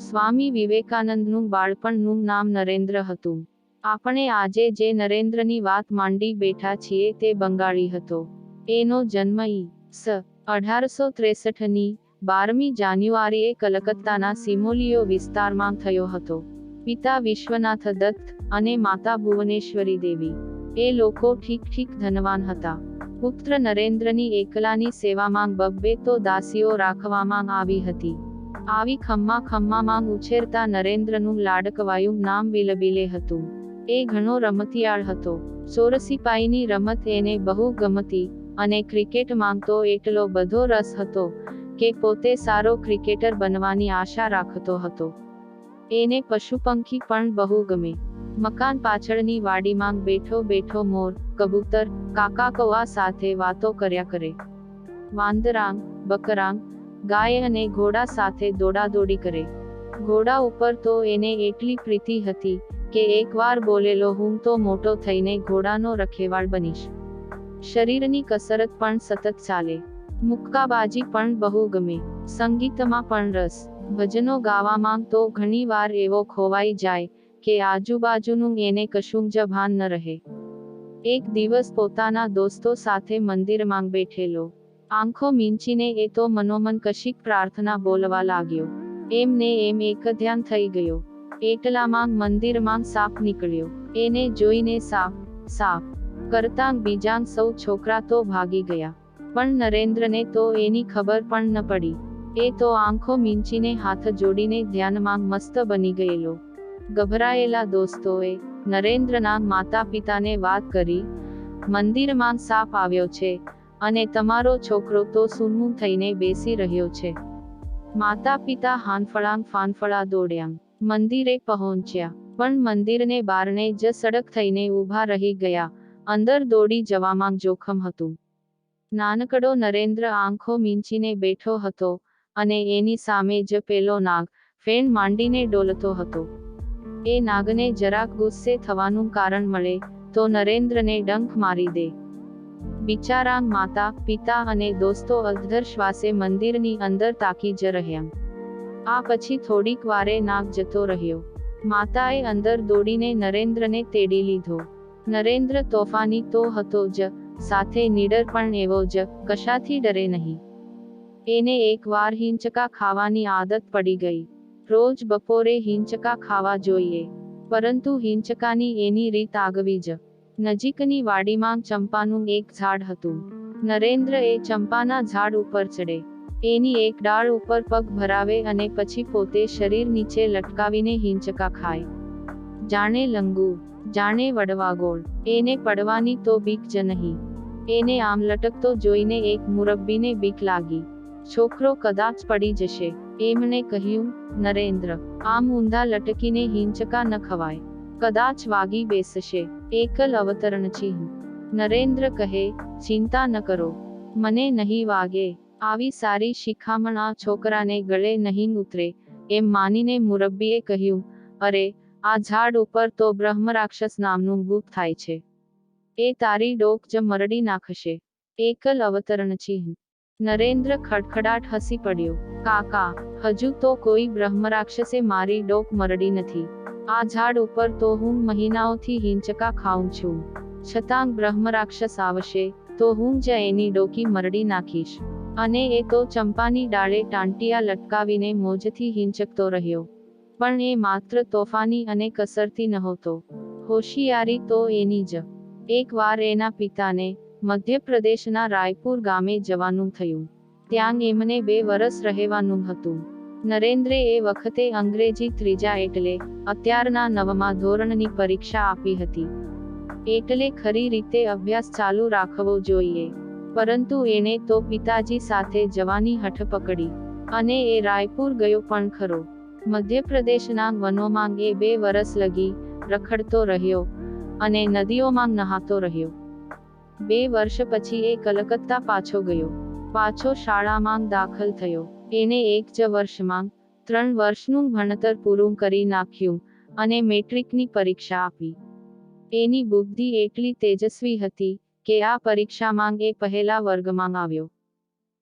સ્વામી વિવેકાનંદનું બાળપણનું નામ નરેન્દ્ર હતું. આપણે આજે જે નરેન્દ્રની વાત માંડી બેઠા છીએ તે બંગાળી હતો. એનો જન્મ ઈ સ અઢારસો ત્રેસઠની બારમી જાન્યુઆરીએ કલકત્તાના સિમોલિયો વિસ્તારમાં થયો હતો. પિતા વિશ્વનાથ દત્ત અને માતા ભુવનેશ્વરી દેવી. એ લોકો ઠીક ઠીક ધનવાન હતા. પુત્ર નરેન્દ્રની એકલાની સેવામાં બબ્બે તો દાસીઓ રાખવામાં આવી હતી. આવી ખમ્મા ખમ્મામાં ઉછેરતા નરેન્દ્રનું લાડકવાયું નામ વિલબિલે હતું. એ ઘણો રમતિયાળ હતો. સોરસીપાઈની રમત એને બહુ ગમતી અને ક્રિકેટમાં તો એટલો બધો રસ હતો કે પોતે સારો ક્રિકેટર બનવાની આશા રાખતો હતો. એને પશુપંખી પણ બહુ ગમે. મકાન પાછળની વાડીમાં બેઠો બેઠો મોર, કબૂતર, કાકા કૌવા સાથે વાતો કર્યા કરે. વાંદરાંગ, બકરાંગ ગાય અને ઘોડા સાથે દોડાદોડી કરે. ઘોડા ઉપર તો એને એટલી પ્રીતિ હતી કે એકવાર બોલેલો હું તો મોટો થઈને ઘોડાનો રખેવાળ બનીશ. શરીરની કસરત પણ સતત ચાલે. મુક્કાબાજી પણ બહુ ગમે. સંગીતમાં પણ રસ. ભજનો ગાવામાં તો ઘણીવાર એવો ખોવાઈ જાય કે આજુબાજુનું એને કશું જ ભાન ન રહે. એક દિવસ પોતાના દોસ્તો સાથે મંદિરમાં બેઠેલો. આંખો મીંચીને એ તો મનોમન કશીક પ્રાર્થના બોલવા લાગ્યો. એમને એમ એક ધ્યાન થઈ ગયો. એટલામાં મંદિરમાં સાપ નીકળ્યો. એને જોઈને સાપ સાપ, કરતાં બીજા સૌ છોકરા તો ભાગી ગયા. પણ નરેન્દ્રને તો એની ખબર પણ ન પડી. એ તો આંખો મીંચીને હાથ જોડીને ધ્યાનમાં મસ્ત બની ગયેલો. ગભરાયેલા દોસ્તોએ નરેન્દ્રના માતા પિતાને વાત કરી, મંદિરમાં સાપ આવ્યો છે. અને તમારો છોકરો તો સૂનું થઈને બેસી રહ્યો છે. માતા પિતા હાનફળાંગ ફાનફળા દોડ્યા. મંદિરે પહોંચ્યા. પણ મંદિરને બારણે જ સડક થઈને ઊભા રહી ગયા. અંદર દોડી જવામાં જોખમ હતું. નાનકડો નરેન્દ્ર આંખો મીંચીને બેઠો હતો અને એની સામે જ પેલો નાગ ફેન માંડીને ડોલતો હતો. એ નાગને જરાક ગુસ્સે થવાનું કારણ મળે તો નરેન્દ્રને ડંખ મારી દે. બિચારાંગ માતા, પિતા અને દોસ્તો અધર શ્વાસે મંદિરની અંદર તાકી જ રહ્યા. આ પછી થોડીક વારે નાગ જતો રહ્યો. માતાએ અંદર દોડીને નરેન્દ્રને તેડી લીધો. નરેન્દ્ર તોફાની તો હતો જ, સાથે નીડર પણ એવો જ, કશાથી ડરે નહીં. એને એકવાર હિંચકા ખાવાની આદત પડી ગઈ. રોજ બપોરે હિંચકા ખાવા જોઈએ. પરંતુ હિંચકાની એની રીત આગવી જ. નજીકની વાડીમાં ચંપાનું એક ઝાડ હતું. નરેન્દ્ર એ ચંપાના ઝાડ ઉપર ચડે. એની એક ડાળ ઉપર પગ ભરાવે અને પછી પોતે શરીર નીચે લટકાવીને હિંચકા ખાય. જાણે લંગુ, જાણે વડવાગોળ, એને પડવાની તો બીક જ નહીં. એને આમ લટકતો જોઈને એક મુરબ્બીને બીક લાગી. છોકરો કદાચ પડી જશે, એમણે કહ્યું, નરેન્દ્ર આમ ઊંધા લટકીને હિંચકા ન ખવાય. કદાચ વાગી બેસશે. એકલ અવતરણ ચિહ્ન નરેન્દ્ર કહે, ચિંતા ન કરો. મને નહીં વાગે. આવી સારી શિખામણ આ છોકરાને ગળે નહીં ઉતરે. એમ માનીને મુરબ્બીએ કહ્યું, અરે, આ ઝાડ ઉપર તો બ્રહ્મરાક્ષસ નામનું ભૂત થાય છે. એ તારી ડોક જ મરડી નાખશે. એકલ અવતરણ ચિહ્ન નરેન્દ્ર ખડખડાટ હસી પડ્યો, કાકા, હજુ તો કોઈ બ્રહ્મરાક્ષસે મારી ડોક મરડી નથી. આ ઝાડ ઉપર તો હું મહિનાઓથી હિંચકા ખાઉં છું. છતાં બ્રહ્મરાક્ષસ આવશે, તો હું જ એની ડોકી મરડી નાખીશ. અને એ તો ચંપાની ડાળે ટાંટિયા લટકાવીને મોજથી હિંચકતો રહ્યો. પણ એ માત્ર તોફાની અને કસરતી નહોતો. હોશિયારી તો એની જ. એકવાર એના પિતાને મધ્યપ્રદેશના રાયપુર ગામે જવાનું થયું. ત્યાં એમને બે વરસ રહેવાનું હતું. નરેન્દ્રે એ વખતે અંગ્રેજી ત્રીજા એટલે અત્યારના નવમા ધોરણની પરીક્ષા આપી હતી. એટલે ખરી રીતે અભ્યાસ ચાલુ રાખવો જોઈએ. પરંતુ એણે તો પિતાજી સાથે જવાની હઠ પકડી અને એ રાયપુર ગયો પણ ખરો. મધ્યપ્રદેશના વનોમાં એ બે વરસ લગી રખડતો રહ્યો અને નદીઓમાં નહાતો રહ્યો. બે વર્ષ પછી એ કલકત્તા પાછો ગયો. પાછો શાળામાં દાખલ થયો. એને એક જ વર્ષમાં ત્રણ વર્ષનું ભણતર પૂરું કરી નાખ્યું અને મેટ્રિકની પરીક્ષા આપી. એની બુદ્ધિ એટલી તેજસ્વી હતી કે આ પરીક્ષામાં એ પહેલા વર્ગમાં આવ્યો.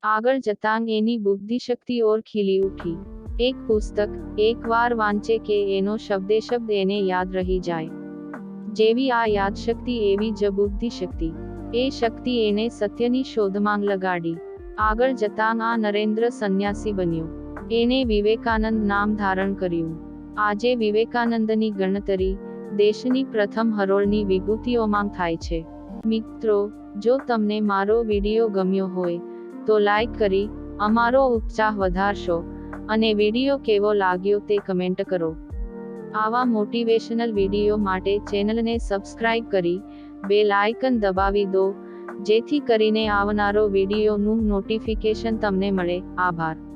આગળ જતાં એની બુદ્ધિશક્તિ ઓર ખીલી ઉઠી. એક પુસ્તક એકવાર વાંચે કે એનો શબ્દે શબ્દ એને યાદ રહી જાય. જેવી આ યાદશક્તિ એવી જ બુદ્ધિ શક્તિ એ શક્તિ એને સત્યની શોધમાં લગાડી. આગળ જતાં આ નરેન્દ્ર સંન્યાસી બન્યો. એને વિવેકાનંદ નામ ધારણ કર્યું. આજે વિવેકાનંદની ગણતરી દેશની પ્રથમ હરોળની વિભૂતિઓમાં થાય છે. મિત્રો, જો તમને મારો વીડિયો ગમ્યો હોય, તો લાઈક કરી, અમારો ઉત્સાહ વધારશો, અને વીડિયો કેવો લાગ્યો તે કમેન્ટ કરો. આવા મોટિવેશનલ વીડિયો માટે ચેનલને સબસ્ક્રાઇબ કરી, બે લાઇકન દબાવી દો જેથી કરીને આવનારો વિડીયોનું નોટિફિકેશન તમને મળે. આભાર.